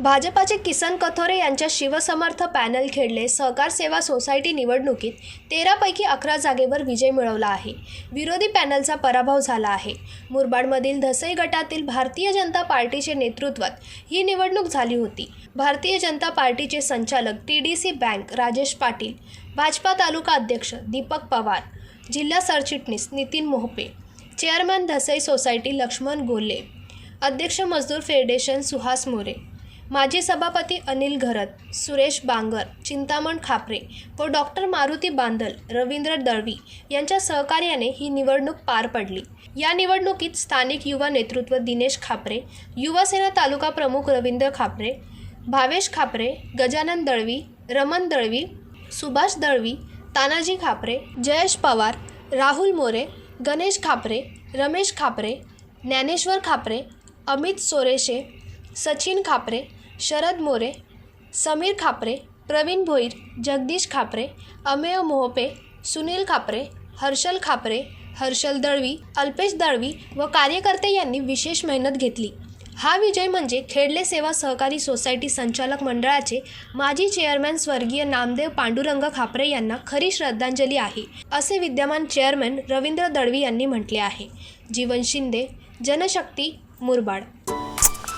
भाजपाचे किसन कथोरे यांच्या शिवसमर्थ पॅनल खेळले. सहकार सेवा सोसायटी निवडणुकीत तेरापैकी अकरा जागेवर विजय मिळवला आहे. विरोधी पॅनलचा पराभव झाला आहे. मुरबाडमधील धसई गटातील भारतीय जनता पार्टीचे नेतृत्वात ही निवडणूक झाली होती. भारतीय जनता पार्टीचे संचालक T D C bank Rajesh Patil Bhajapa taluka अध्यक्ष दीपक पवार जिल्हा सरचिटणीस नितीन मोहपे चेअरमन धसई सोसायटी लक्ष्मण गोले अध्यक्ष मजदूर फेडरेशन सुहास मोरे माजी सभापती अनिल घरत सुरेश बांगर चिंतामण खापरे व डॉक्टर मारुती बांदल रवींद्र दळवी यांच्या सहकार्याने ही निवडणूक पार पडली. या निवडणुकीत स्थानिक युवा नेतृत्व दिनेश खापरे युवासेना तालुका प्रमुख रवींद्र खापरे भावेश खापरे गजानन दळवी रमन दळवी सुभाष दळवी तानाजी खापरे जयेश पवार राहुल मोरे गणेश खापरे रमेश खापरे ज्ञानेश्वर खापरे अमित सोरेशे सचिन खापरे शरद मोरे समीर खापरे प्रवीण भोईर जगदीश खापरे अमेय मोहपे सुनील खापरे हर्षल खापरे हर्षल दळवी अल्पेश दळवी व कार्यकर्ते यांनी विशेष मेहनत घेतली. हा विजय म्हणजे खेडले सेवा सहकारी सोसायटी संचालक मंडळाचे माजी चेअरमॅन स्वर्गीय नामदेव पांडुरंग खापरे यांना खरी श्रद्धांजली आहे असे विद्यमान चेअरमॅन रवींद्र दळवी यांनी म्हटले आहे. जीवन शिंदे जनशक्ती मुरबाड.